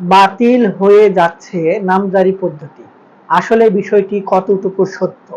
বাতিল হয়ে যাচ্ছে নামজারি পদ্ধতি। আসলে বিষয়টি কতটুকু সত্য?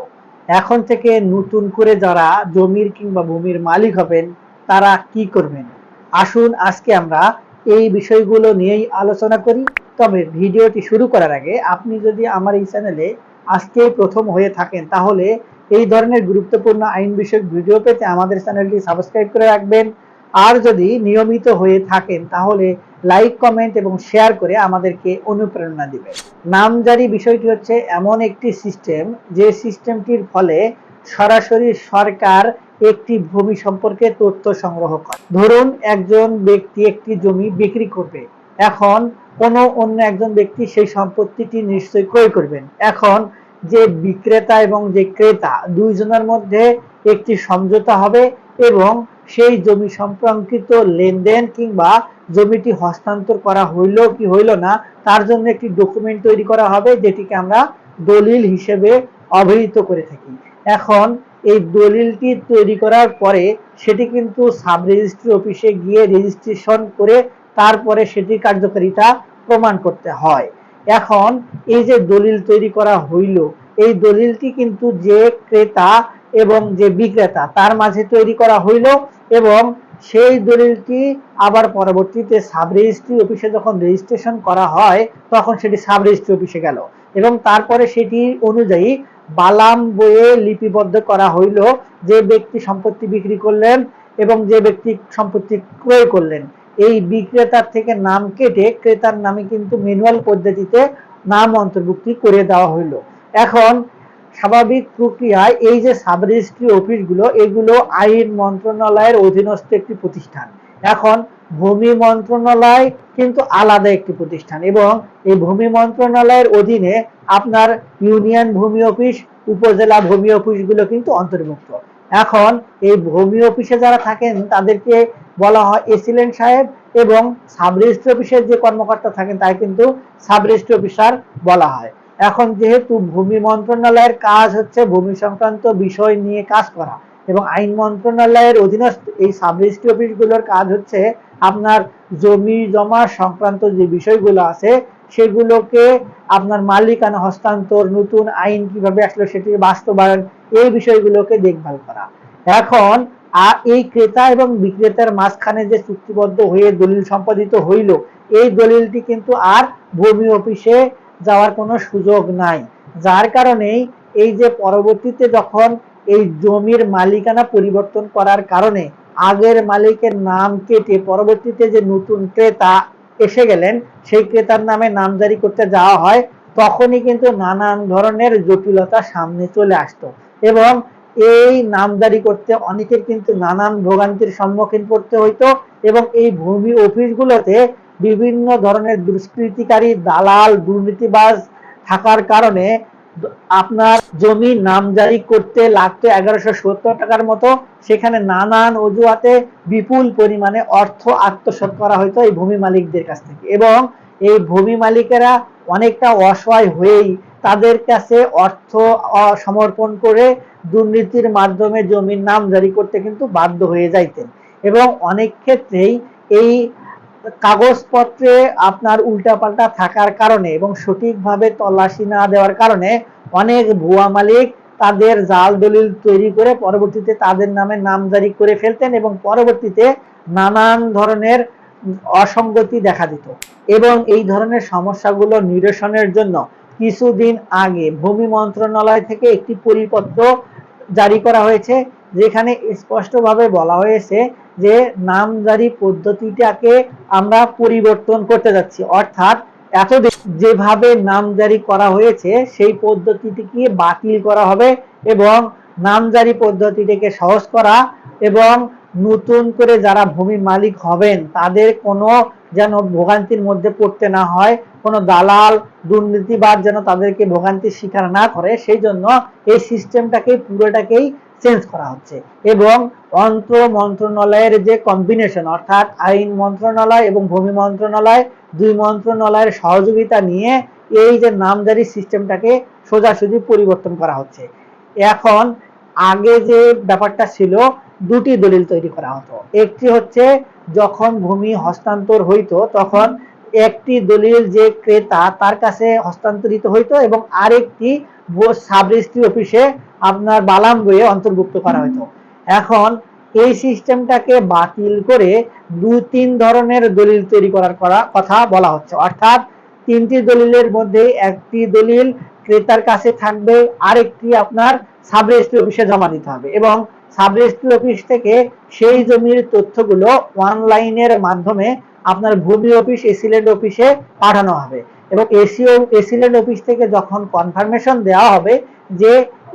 এখন থেকে নতুন করে যারা জমির কিংবা ভূমির মালিক হবেন, তারা কি করবেন? আসুন আজকে আমরা এই বিষয়গুলো নিয়েই আলোচনা করি। তবে ভিডিওটি শুরু করার আগে আপনি যদি আমার এই চ্যানেলে আজকে প্রথম হয়ে থাকেন, তাহলে এই ধরনের গুরুত্বপূর্ণ আইন বিষয়ক ভিডিও পেতে আমাদের চ্যানেলটি সাবস্ক্রাইব করে রাখবেন। আর যদি নিয়মিত হয়ে থাকেন, তাহলে লাইক কমেন্ট এবং শেয়ার করে আমাদেরকে অনুপ্রেরণা দিবেন। নামজারি বিষয়টি হচ্ছে এমন একটি সিস্টেম যে সিস্টেমটির ফলে সরাসরি সরকার একটি ভূমি সম্পর্কে তথ্য সংগ্রহ করে। ধরুন, একজন ব্যক্তি একটি জমি বিক্রি করবে। এখন কোনো অন্য একজন ব্যক্তি সেই সম্পত্তিটি নিশ্চয়ই ক্রয় করবেন। এখন যে বিক্রেতা এবং যে ক্রেতা, দুইজনের মধ্যে একটি সমঝোতা হবে এবং সেই জমি সম্পর্কিত লেনদেন কিংবা জমিটি হস্তান্তর করা হইল কি হইল না, তার জন্য একটি ডকুমেন্ট তৈরি করা হবে যেটিকে আমরা দলিল হিসেবে অবহিত করে থাকি। এখন এই দলিলটি তৈরি করার পরে সেটি কিন্তু সাব রেজিস্ট্রি অফিসে গিয়ে রেজিস্ট্রেশন করে তারপরে সেটির কার্যকারিতা প্রমাণ করতে হয়। এখন এই যে দলিল তৈরি করা হইল, এই দলিলটি কিন্তু যে ক্রেতা এবং যে বিক্রেতা, তার মাঝে তৈরি করা হইল। এবং সেই দলিলটি আবার পরবর্তীতে সাব রেজিস্ট্রি অফিসে যখন রেজিস্ট্রেশন করা হয়, তখন সেটি সাব রেজিস্ট্রি অফিসে গেল। এবং তারপরে সেটি অনুযায়ী বালাম বইয়ে লিপিবদ্ধ করা হইল যে ব্যক্তি সম্পত্তি বিক্রি করলেন এবং যে ব্যক্তি সম্পত্তি ক্রয় করলেন। এই বিক্রেতার থেকে নাম কেটে ক্রেতার নামে কিন্তু ম্যানুয়াল পদ্ধতিতে নাম অন্তর্ভুক্তি করে দেওয়া হইল। এখন স্বাভাবিক প্রক্রিয়ায় এই যে সাব রেজিস্ট্রি অফিসগুলো, এগুলো আইন মন্ত্রণালয়ের অধীনস্থ একটি প্রতিষ্ঠান। এখন ভূমি মন্ত্রণালয় কিন্তু আলাদা একটি প্রতিষ্ঠান এবং এই ভূমি মন্ত্রণালয়ের অধীনে আপনার ইউনিয়ন ভূমি অফিস, উপজেলা ভূমি অফিসগুলো কিন্তু অন্তর্ভুক্ত। এখন এই ভূমি অফিসে যারা থাকেন, তাদেরকে বলা হয় এসিলেন্ট সাহেব এবং সাব রেজিস্ট্রি অফিসের যে কর্মকর্তা থাকেন তাই কিন্তু সাব রেজিস্ট্রি অফিসার বলা হয়। এখন যেহেতু ভূমি মন্ত্রণালয়ের কাজ হচ্ছে ভূমি সংক্রান্ত বিষয় নিয়ে কাজ করা এবং আইন মন্ত্রণালয়ের অধীনস্থ এই সাব রেজিস্ট্রি অফিসগুলোর কাজ হচ্ছে আপনার জমি জমা সংক্রান্ত যে বিষয়গুলো আছে সেগুলোকে আপনার মালিকানা হস্তান্তর, নতুন আইন কীভাবে আসলো সেটির বাস্তবায়ন, এই বিষয়গুলোকে দেখভাল করা। এখন এই ক্রেতা এবং বিক্রেতার মাঝখানে যে চুক্তিবদ্ধ হয়ে দলিল সম্পাদিত হইল, এই দলিলটি কিন্তু আর ভূমি অফিসে যাওয়ার কোনো সুযোগ নাই। যার কারণেই এই যে পরবর্তীতে যখন এই জমির মালিকানা পরিবর্তন করার কারণে আগের মালিকের নাম কেটে পরবর্তীতে যে নতুন ক্রেতা এসে গেলেন, সেই ক্রেতার নামে নামজারি করতে যাওয়া হয়, তখনই কিন্তু নানান ধরনের জটিলতা সামনে চলে আসতো। এবং এই নামজারি করতে অনেকের কিন্তু নানান ভোগান্তির সম্মুখীন করতে হইতো এবং এই ভূমি অফিসগুলোতে বিভিন্ন ধরনের দুষ্কৃতিকারী, দালাল, দুর্নীতিবাজ থাকার কারণে আপনার জমি নামজারি করতে লাগতো এগারোশো সত্তর টাকার মতো। সেখানে নানান অজুহাতে বিপুল পরিমাণে অর্থ আত্মসাত করা হইতো এই ভূমি মালিকদের কাছ থেকে। এবং এই ভূমি মালিকেরা অনেকটা অসহায় হয়েই তাদের কাছে অর্থ সমর্পণ করে দুর্নীতির মাধ্যমে জমির নাম জারি করতে কিন্তু বাধ্য হয়ে যাইতেন। এবং অনেক ক্ষেত্রেই এই কাগজপত্রে আপনার উল্টাপাল্টা থাকার কারণে এবং সঠিকভাবে তল্লাশি না দেওয়ার কারণে অনেক ভুয়া মালিক তাদের জাল দলিল তৈরি করে পরবর্তীতে তাদের নামে নামজারি করে ফেলতেন এবং পরবর্তীতে নানান ধরনের অসঙ্গতি দেখা দিত। এবং এই ধরনের সমস্যাগুলো নিরসনের জন্য কিছুদিন আগে ভূমি মন্ত্রণালয় থেকে একটি পরিপত্র জারি করা হয়েছে। যেখানে স্পষ্টভাবে বলা হয়েছে যে নামজারি পদ্ধতিটাকে আমরা পরিবর্তন করতে যাচ্ছি। অর্থাৎ এতদিন যেভাবে নামজারি করা হয়েছে, সেই পদ্ধতিটিকে বাতিল করা হবে এবং নামজারি পদ্ধতিটিকে সহজ করা এবং নতুন করে যারা ভূমি মালিক হবেন, তাদের কোনো যেন ভোগান্তির মধ্যে পড়তে না হয়, কোনো দালাল দুর্নীতিবাদ যেন তাদেরকে ভোগান্তির শিকার না করে, সেই জন্য এই সিস্টেমটাকে পুরোটাকেই চেঞ্জ করা হচ্ছে। এবং অন্ত্র মন্ত্রণালয়ের যে কম্বিনেশন অর্থাৎ আইন মন্ত্রণালয় এবং ভূমি মন্ত্রণালয়, দুই মন্ত্রণালয়ের সহযোগিতা নিয়ে এই যে নামজারি সিস্টেমটাকে সোজাসুজি পরিবর্তন করা হচ্ছে। এখন আগে যে ব্যাপারটা ছিল, দুটি দলিল তৈরি করা হতো। একটি হচ্ছে, যখন ভূমি হস্তান্তর হইতো, তখন একটি দলিল যে ক্রেতা তার কাছে হস্তান্তরিত হইতো এবং আরেকটি সাব রেজিস্ট্রি অফিসে আপনার বালাম বইয়ে অন্তর্ভুক্ত করা হতো। এখন এই সিস্টেমটাকে বাতিল করে দু তিন ধরনের দলিল তৈরি করার করা কথা বলা হচ্ছে। অর্থাৎ তিনটি দলিলের মধ্যে একটি দলিল ক্রেতার কাছে থাকবে আরেকটি আপনার সাব রেজিস্ট্রি অফিসে জমা দিতে হবে এবং সাব রেজিস্ট্রি অফিস থেকে সেই জমির তথ্যগুলো অনলাইনের মাধ্যমে আপনার ভূমি অফিস এসিলেন্ট অফিসে পাঠানো হবে। এবং এসিও এসিলেন্ট অফিস থেকে যখন কনফার্মেশন দেওয়া হবে যে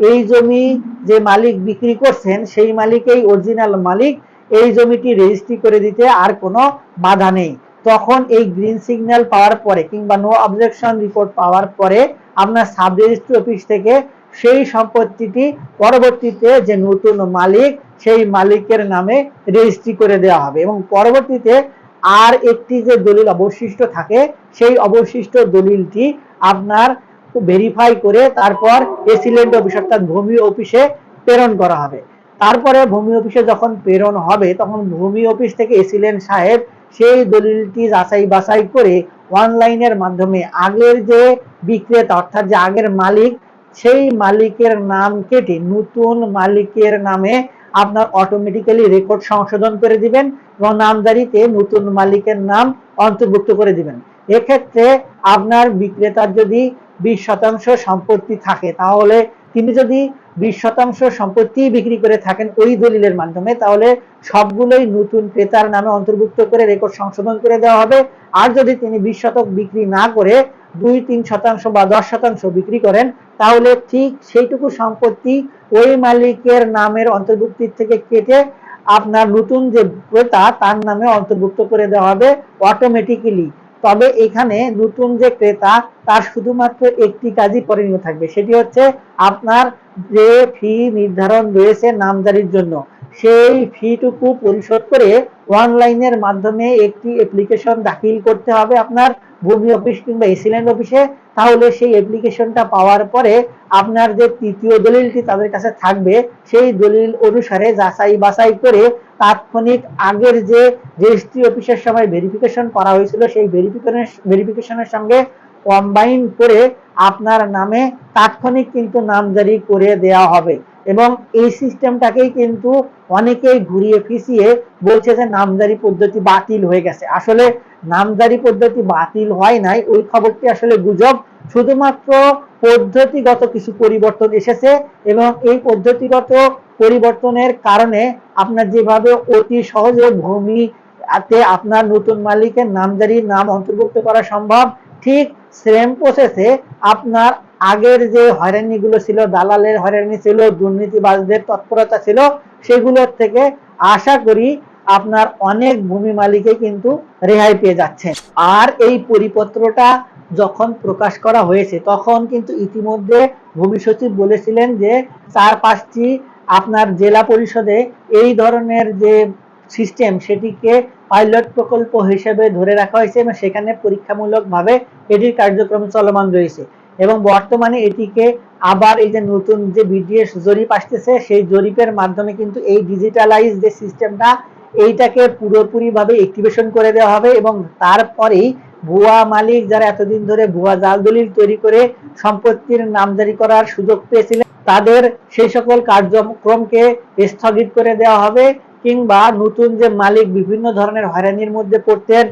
এই জমি যে মালিক বিক্রি করছেন, সেই মালিকই অরিজিনাল মালিক। এই জমিটি রেজিস্ট্রি করে দিতে আর কোনো বাধা নেই। তখন এই গ্রিন সিগন্যাল পাওয়ার পরে কিংবা নো অবজেকশন রিপোর্ট পাওয়ার পরে আপনার সাব রেজিস্ট্রি অফিস থেকে সেই সম্পত্তিটি পরবর্তীতে যে নতুন মালিক, সেই মালিকের নামে রেজিস্ট্রি করে দেওয়া হবে এবং পরবর্তীতে আর একটি যে দলিল অবশিষ্ট থাকে, সেই অবশিষ্ট দলিলটি আপনার ভেরিফাই করে তারপর এসিলেন্ট অফিস অর্থাৎ ভূমি অফিসে প্রেরণ করা হবে। তারপরে ভূমি অফিসে যখন প্রেরণ হবে, তখন ভূমি অফিস থেকে এসিলেন্ট সাহেব সেই দলিলটি যাচাই বাছাই করে অনলাইনের মাধ্যমে আগের যে বিক্রেতা, অর্থাৎ যে আগের মালিক, সেই মালিকের নাম কেটে নতুন মালিকের নামে আপনার অটোমেটিক্যালি রেকর্ড সংশোধন করে দিবেন এবং নামদারিতে নতুন মালিকের নাম অন্তর্ভুক্ত করে দিবেন। এক্ষেত্রে আপনার বিক্রেতার যদি বিশ শতাংশ সম্পত্তি থাকে। তাহলে তিনি যদি বিশ শতাংশ সম্পত্তি বিক্রি করে থাকেন ওই দলিলের মাধ্যমে, তাহলে সবগুলোই নতুন ক্রেতার নামে অন্তর্ভুক্ত করে রেকর্ড সংশোধন করে দেওয়া হবে। আর যদি তিনি বিশ শতক বিক্রি না করে দুই, তিন শতাংশ বা দশ শতাংশ বিক্রি করেন, তাহলে ঠিক সেইটুকু সম্পত্তি ওই মালিকের নামের অন্তর্ভুক্তির থেকে কেটে আপনার নতুন যে ক্রেতা, তার নামে অন্তর্ভুক্ত করে দেওয়া হবে অটোমেটিক্যালি তবে এখানে নতুন যে ক্রেতা, তার শুধুমাত্র একটি কাজই করণীয় থাকবে, সেটি হচ্ছে আপনার যে ফি নির্ধারণ রয়েছে নামজারির জন্য। সেই ফিটুকু পরিশোধ করে অনলাইনের মাধ্যমে একটি অ্যাপ্লিকেশন দাখিল করতে হবে আপনার ভূমি অফিস কিংবা এসিল্যান্ড অফিসে। তাহলে সেই অ্যাপ্লিকেশনটা পাওয়ার পরে আপনার যে তৃতীয় দলিলটি তাদের কাছে থাকবে, সেই দলিল অনুসারে যাচাই বাছাই করে তাৎক্ষণিক আগের যে রেজিস্ট্রি অফিসের সময় ভেরিফিকেশন করা হয়েছিল, সেই ভেরিফিকেশনের ভেরিফিকেশনের সঙ্গে কম্বাইন করে আপনার নামে তাৎক্ষণিক কিন্তু নামজারি করে দেওয়া হবে। এবং এই সিস্টেমটাকেই কিন্তু অনেকেই ঘুরিয়ে ফিসিয়ে বলছে যে নামজারি পদ্ধতি বাতিল হয়ে গেছে। আসলে নামজারি পদ্ধতি বাতিল হয় নাই, ওই খবরটি আসলে গুজব। শুধুমাত্র পদ্ধতিগত কিছু পরিবর্তন এসেছে এবং এই পদ্ধতিগত পরিবর্তনের কারণে আপনার যেভাবে অতি সহজে ভূমি তে আপনার নতুন মালিকের নামজারি নাম অন্তর্ভুক্ত করা সম্ভব, ঠিক সেম প্রসেসে আপনার আগের যে হয়রানিগুলো ছিল, দালালের হয়রানি ছিল, দুর্নীতিবাজদের তৎপরতা ছিল, সেগুলোর থেকে আশা করি আপনার অনেক ভূমি মালিকে কিন্তু রেহাই পেয়ে যাচ্ছে আর এই পরিপত্রটা যখন প্রকাশ করা হয়েছে, তখন কিন্তু ইতিমধ্যে ভূমি সচিব বলেছিলেন যে চার পাঁচটি আপনার জেলা পরিষদে এই ধরনের যে সিস্টেম, সেটিকে পাইলট প্রকল্প হিসেবে ধরে রাখা হয়েছে এবং সেখানে পরীক্ষামূলকভাবে এটির কার্যক্রম চলমান রয়েছে। এবং বর্তমানে এটিকে আবার এই যে নতুন যে বিডিএস জরিপ আসতেছে, সেই জরিপের মাধ্যমে কিন্তু এই ডিজিটালাইজ যে সিস্টেমটা এইটাকে পুরোপুরিভাবে অ্যাক্টিভেশন করে দেওয়া হবে এবং তারপরেই ভুয়া মালিক যারা এতদিন ধরে ভুয়া জাল দলিল তৈরি করে সম্পত্তির নামজারি করার সুযোগ পেয়েছিলেন, তাদের সেই সকল কার্যক্রমকে স্থগিত করে দেওয়া হবে কিংবা নতুন যে মালিক বিভিন্ন ধরনের হয়রানির মধ্যে পড়তেন,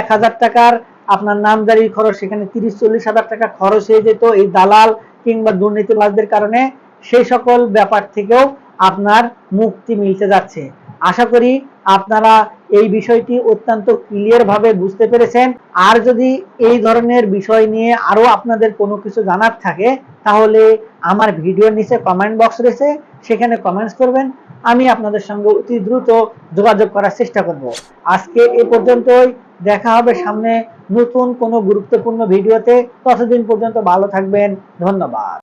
এক হাজার টাকার আপনার নামজারির খরচ, সেখানে তিরিশ, চল্লিশ হাজার টাকা খরচ হয়ে যেত এই দালাল কিংবা দুর্নীতিবাজদের কারণে। সেই সকল ব্যাপার থেকেও আপনার মুক্তি মিলতে যাচ্ছে। আশা করি আপনারা এই বিষয়টি অত্যন্ত ক্লিয়ার ভাবে বুঝতে পেরেছেন। আর যদি এই ধরনের বিষয় নিয়ে আরও আপনাদের কোনো কিছু জানার থাকে, তাহলে আমার ভিডিওর নিচে কমেন্ট বক্স রয়েছে, সেখানে কমেন্টস করবেন। আমি আপনাদের সঙ্গে অতি দ্রুত যোগাযোগ করার চেষ্টা করব। আজকে এ পর্যন্তই। দেখা হবে সামনে নতুন কোনো গুরুত্বপূর্ণ ভিডিওতে ততদিন পর্যন্ত ভালো থাকবেন। ধন্যবাদ।